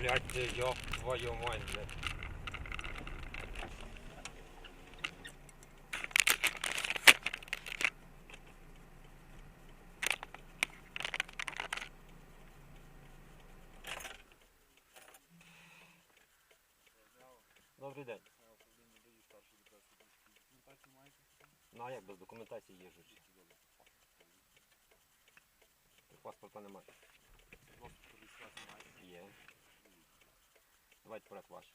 Блять, ти ёб твою мать, блядь. Добрий день. Ну а як без документації їжджу? Паспорта немає. Є. Давайте вперед ваш.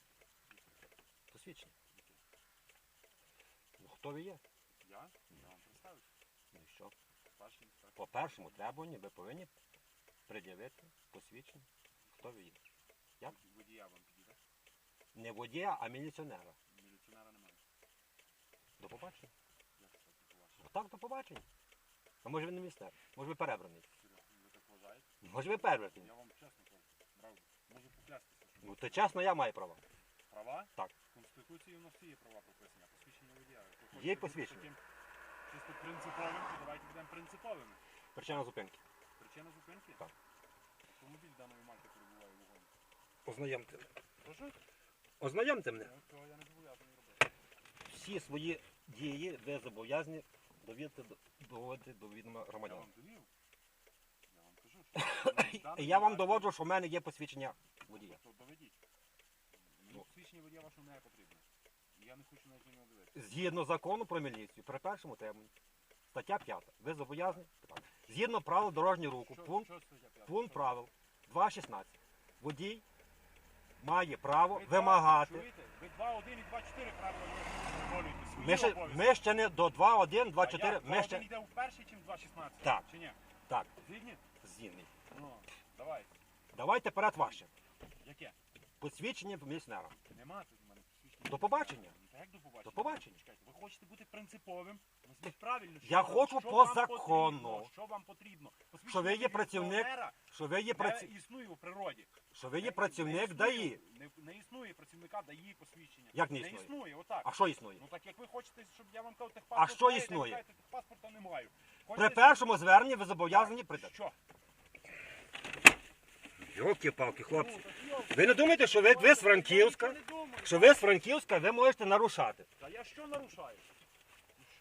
Посвідчення. Ну хто ви є? Я? Я вам представлюсь. Ну і що? Старший інспектор. По-першому, требування ви повинні пред'явити посвідчення. Хто ви є? Як? Водія вам підійде. Не водія, а міліціонера. Міліціонера немає. До побачення. Як це таке ваше? Ну так, до побачення. А може ви не містер? Може ви перебраний? Серйозно, ви так вважаєте? Може ви перебраний? Я вам чесно кажу. Правда. Можу поклястися, що Ну то чесно, я маю права. права? Так. В Конституції у нас всі є права прописані, а посвідчення водія. Якщо Є бути посвідчення. таким Чисто принциповим, то давайте будемо принциповими. Причина зупинки. Причина зупинки? Так. Автомобіль даної марки перебуває в вогоні. Ознайомте. Прошу? Ознайомте мене. Ну, я не зобов'язаний робити. Всі свої дії ви зобов'язані довідати до, доводити до відома Я громадян. вам довів. Я вам кажу, що... Я вам доводжу, що в мене є посвідчення водія. То доведіть. Ну. посвідчення водія вашого не потрібно. Я не хочу навіть нього дивитися. Згідно закону про міліцію, при першому терміні, стаття 5, ви зобов'язані, так, згідно правил дорожнього руху, Що- пункт, що стаття п'ята? пункт Що? правил 2.16. Водій має право Ви два- вимагати. Чуєте? Ви 2.1 і 2.4 правила виконуєте свої Ми ще, обов'язки. ми ще не до 2.1, А 2.4, як? ми 2.1 ще. йде у перший, чим 2.16? Так. Чи ні? Так, Згідні? згідний. Ну, давай. Давайте перед ваше. Яке? Посвідчення міліціонера. Нема тут в мене посвідчення. До побачення. Ну, та як до побачення? До побачення. Чекайте, ви хочете бути принциповим? Назвіть правильно. Я що- хочу що по вам закону. потрібно, Що вам потрібно? Що ви є працівник, міліціонера що ви є, не праці... існує у природі. що ви є Не- працівник не ДАІ. Не, не існує працівника ДАІ посвідчення. Як не Не існує? існує, отак. А що існує? Ну так як ви хочете, щоб я вам казав техпаспорт. А що маєте, існує? кажете, техпаспорта не маю. При першому зверненні ви зобов'язані прийти. Що? Йолки-палки, хлопці. Ви не думаєте, що ви, ви з Франківська? Що ви з Франківська, ви можете нарушати. Та я що нарушаю?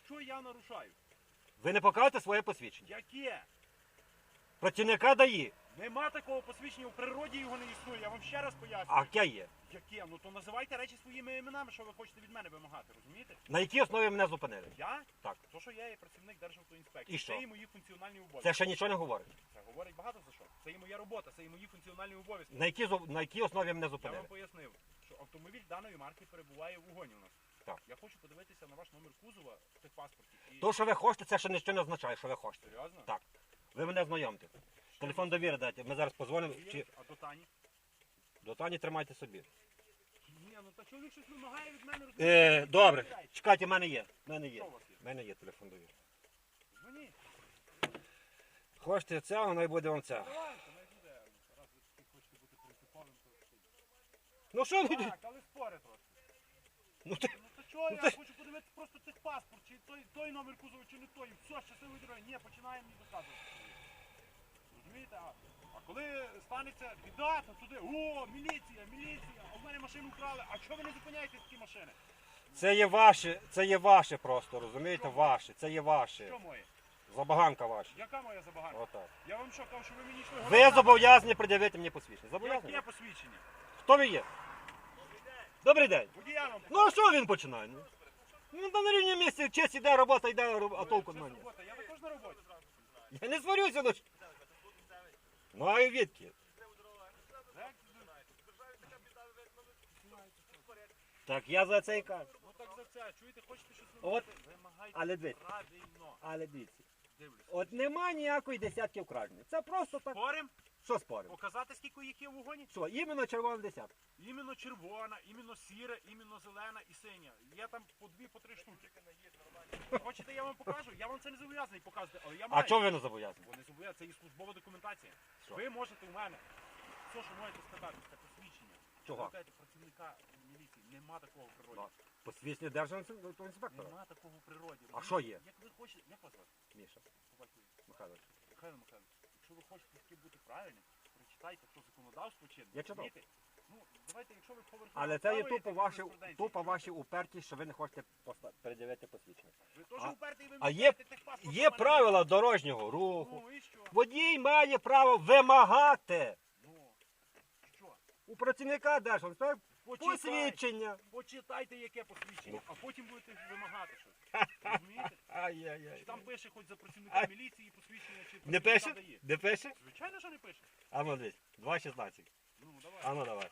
Що я нарушаю? Ви не покажете своє посвідчення. Яке? Працівника ДАІ. Нема такого посвідчення, у природі його не існує. Я вам ще раз пояснюю. А яке є? Яке? Ну то називайте речі своїми іменами, що ви хочете від мене вимагати, розумієте? На якій основі мене зупинили? Я? Так. То, що я є працівник Державтоінспекції. І що? Це і мої функціональні обов'язки. Це ще нічого не говорить. Це говорить багато за що. Це і моя робота, це і мої функціональні обов'язки. На якій, зо- на якій основі мене Я вам пояснив, що автомобіль даної марки перебуває в угоні у нас. Так. Я хочу подивитися на ваш номер кузова в техпаспорті. І... То, що ви хочете, це ще нічого не означає, що ви хочете. Серйозно? Так. Ви мене знайомте. Телефон довіри дайте. Ми зараз позвонимо. Чи... А до Тані? До Тані тримайте собі. Ні, ну та чоловік щось вимагає від мене. Е, добре. Чекайте, в мене є. В мене є. Що у вас є? В мене є телефон довіри. Дзвоніть. Хочете цього, най буде вам цього. Давайте, не буде. Раз ви таки хочете бути принциповим, то Ну що ви? Так, але спори трошки. Ну, ти... Ну то чого Ну, я ти- хочу подивитися просто техпаспорт, чи той, той номер кузова, чи не той. Все, щасливий дороги. Ні, починаємо мені доказувати. Розумієте? А, а коли станеться біда, то туди, о, міліція, міліція, а в мене машину вкрали. А чого ви не зупиняєте такі машини? Це є ваше, це є ваше просто, розумієте? Що? Ваше, це є ваше. Що моє? Забаганка ваша. Яка моя забаганка? Отак. Я вам що кажу, що ви мені йшли Ви зобов'язані пред'явити мені посвідчення. Яке посвідчення? Хто ви є? Добрий день. Водія вам Ну а що він починає? Ну, ну та на рівні місці честь іде, робота йде, а толку немає. робота, я також на роботі. Я не сварюся, ну. ж. Ну а й відки? Так? Так я за це і кажу. Ну так за це, чуєте, хочете щось От. Вимагайте але дивіться. правильно. Але дивіться. Дивлюсь. От нема ніякої десятки вкрадення. Це просто так. Спорим? Що споримо? Показати, скільки їх є в вогоні? Що, іменно червона десятка. Іменно червона, іменно сіра, іменно зелена і синя. Є там по дві, по три штуки. Хочете, я вам покажу? Я вам це не зобов'язаний показувати, але я А чого ви не зобов'язані? Вони зобов'язані, це і службова документація. Що? Ви можете у мене все, що можете сказати, це посвідчення. Чого? Ви кажете, працівника міліції. Нема такого в природі. Ну, Посвідчення державного інспектора. Нема такого в природі. А що є? Як ви хочете, як вас звати? Міша? Михайлович. Михайло Михайлович, якщо ви хочете бути правильним, прочитайте, що законодавство чинне. Я читав. розумієте? Ну, давайте, якщо ви поверхово Але це є тупо ваші, юриспруденції. тупо ваші упертість, що ви не хочете поста- передивити посвідчення. Ви теж А- упертий, ви а мені є- кажете, техпаспорт Є правила дорожнього руху. Ну і що? Водій має право вимагати Ну, що? у працівника Почитайте, посвідчення. почитайте, яке посвідчення, а потім будете вимагати щось. Розумієте? Чи Ай-яй-яй. там пише хоч за працівника міліції посвідчення, чи Не працівника пише? дає? Не пише? Звичайно, що не пише. А ну дивись, 2.16. Ну, давай. А ну давай.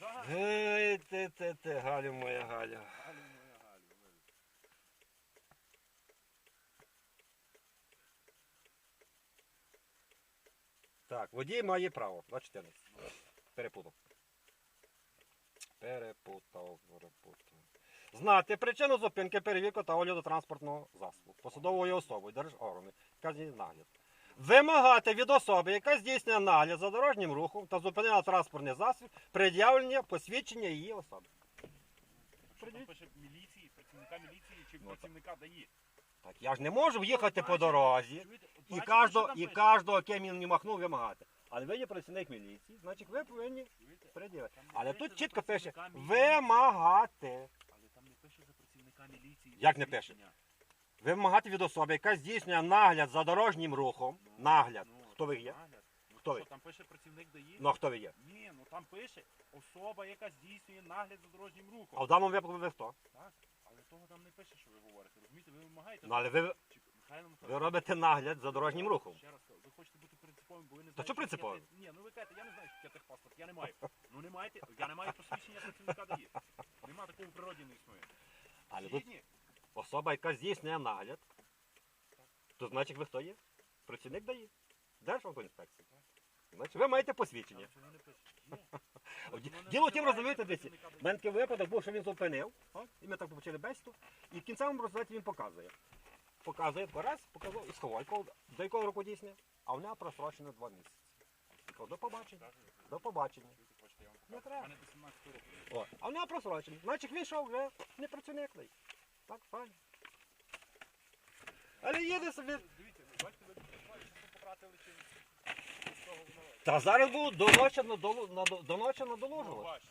Да. Ей, ти, ти, ти, Галю моя Галя. Галю, моя Галю, вибач. Так, водій має право. 2.14. Перепутав. Перепутав, перепутав. Знати причину зупинки перевірки та огляду транспортного засобу. Посадовою особою держоргани. Здійснює нагляд. Вимагати від особи, яка здійснює нагляд за дорожнім рухом та зупинила транспортний засіб, пред'явлення посвідчення її особи. Що там пише міліції, працівника міліції чи Ну, працівника дає? Так я ж не можу їхати по дорозі і кожного, і кожного, він не махнув, вимагати. Але ви є працівник міліції, значить ви повинні не Але тут чітко пише вимагати. Але там не пише за працівника міліції. Як не пише? Вимагати від особи, яка здійснює нагляд за дорожнім рухом. Ну, Нагляд. ну, Хто ви є? Ну, Хто що, ви? Там пише працівник дає? Ну а хто ви є? Ні, ну там пише особа, яка здійснює нагляд за дорожнім рухом. А в даному випадку ви хто? Так, того там не пише, що ви говорите. Розумієте, ви вимагаєте. Ну але ви, Чи- Михайло ви Михайлович, робите нагляд за дорожнім рухом. Ще раз кажу, ви хочете бути принциповим, бо ви не Та знаєте. що принциповим? таке- Ні, ну ви кажете, я не знаю, що таке техпаспорт, я не маю. Ну не маєте, я не маю посвідчення працівника дає. Нема такого в природі не існує. Але тут Згідні? особа, яка здійснює нагляд, то значить ви хто є? Працівник дає. Державтоінспекції. Значить, ви маєте посвідчення. Там цього не пише. Є. Діло називається розумієте, мене такий випадок був, що він зупинив, і ми так почали бесіду, і в кінцевому результаті він показує. Показує, раз, показав і. Якого- До якого року дійсне? А в нього просрочено два місяці. До побачення. До побачення. Не треба. У мене до 17 років. О, а в нього просрочено. Значить він йшов вже не працівник. той. Так, файно. Але їде собі. Дивіться, бачите, ви бачите, що чи. Та зараз було доночено, доночено Ну, доложувати. бачите.